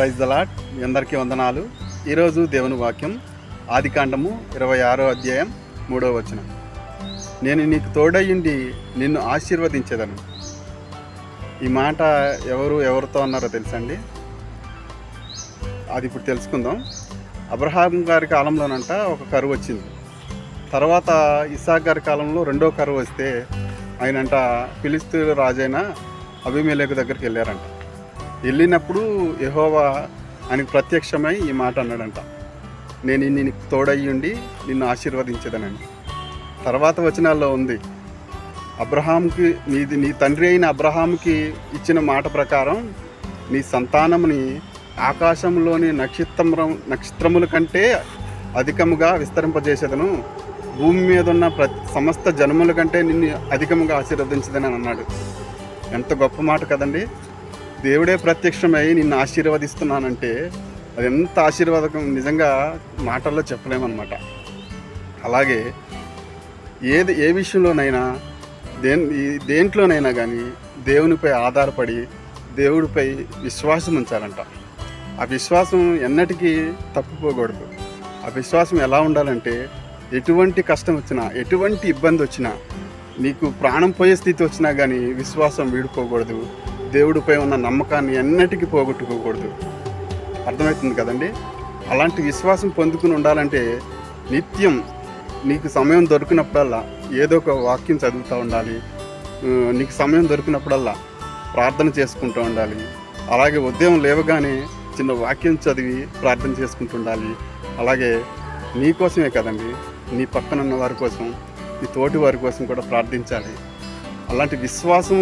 Praise దలాట్ మీ అందరికీ వందనాలు. ఈరోజు దేవుని వాక్యం ఆదికాండము ఇరవై ఆరో అధ్యాయం మూడో వచనం. నేను నీకు తోడయ్యుండి నిన్ను ఆశీర్వదించేదను. ఈ మాట ఎవరు ఎవరితో అన్నారో తెలుసండి? అది ఇప్పుడు తెలుసుకుందాం. అబ్రహాం గారి కాలంలోనంట ఒక కరువు వచ్చింది. తర్వాత ఇసాక్ గారి కాలంలో రెండో కరువు వస్తే ఆయనంట పిలిస్తూ రాజైన అభిమేలకు దగ్గరికి వెళ్ళారంట. వెళ్ళినప్పుడు యహోవా ఆయనకు ప్రత్యక్షమై ఈ మాట అన్నాడంట. నేను నీకు తోడయ్యుండి నిన్ను ఆశీర్వదించదనని. తర్వాత వచనాల్లో ఉంది. అబ్రహాంకి నీది నీ తండ్రి అయిన అబ్రహాంకి ఇచ్చిన మాట ప్రకారం నీ సంతానముని ఆకాశంలోని నక్షత్రం నక్షత్రముల కంటే అధికముగా విస్తరింపజేసేదను. భూమి మీద ఉన్న ప్రతి సమస్త జనముల కంటే నిన్ను అధికముగా ఆశీర్వదించదని అన్నాడు. ఎంత గొప్ప మాట కదండి. దేవుడే ప్రత్యక్షమై నిన్ను ఆశీర్వదిస్తున్నానంటే అది ఎంత ఆశీర్వాదకం? నిజంగా మాటల్లో చెప్పలేమన్నమాట. అలాగే ఏది ఏ విషయంలోనైనా దేని దేంట్లోనైనా కానీ దేవునిపై ఆధారపడి దేవుడిపై విశ్వాసం ఉంచాలంట. ఆ విశ్వాసం ఎన్నటికీ తప్పిపోకూడదు. ఆ విశ్వాసం ఎలా ఉండాలంటే ఎటువంటి కష్టం వచ్చినా ఎటువంటి ఇబ్బంది వచ్చినా నీకు ప్రాణం పోయే స్థితి వచ్చినా కానీ విశ్వాసం వీడిపోకూడదు. దేవుడిపై ఉన్న నమ్మకాన్ని ఎన్నటికీ పోగొట్టుకోకూడదు. అర్థమవుతుంది కదండి? అలాంటి విశ్వాసం పొందుకుని ఉండాలంటే నిత్యం నీకు సమయం దొరికినప్పుడల్లా ఏదో ఒక వాక్యం చదువుతూ ఉండాలి. నీకు సమయం దొరికినప్పుడల్లా ప్రార్థన చేసుకుంటూ ఉండాలి. అలాగే ఉదయం లేవగానే చిన్న వాక్యం చదివి ప్రార్థన చేసుకుంటూ ఉండాలి. అలాగే నీ కోసమే కదండి నీ పక్కన ఉన్న వారి కోసం నీ తోటి వారి కోసం కూడా ప్రార్థించాలి. అలాంటి విశ్వాసం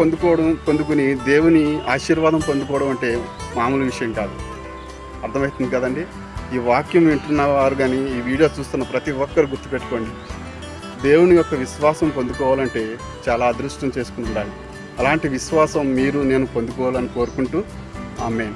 పొందుకోవడం పొందుకుని దేవుని ఆశీర్వాదం పొందుకోవడం అంటే మామూలు విషయం కాదు. అర్థమవుతుంది కదండి? ఈ వాక్యం వింటున్న వారు కానీ ఈ వీడియో చూస్తున్న ప్రతి ఒక్కరు గుర్తుపెట్టుకోండి. దేవుని యొక్క విశ్వాసం పొందుకోవాలంటే చాలా అదృష్టం చేసుకుని ఉండాలి అలాంటి విశ్వాసం మీరు నేను పొందుకోవాలని కోరుకుంటూ ఆమెన్.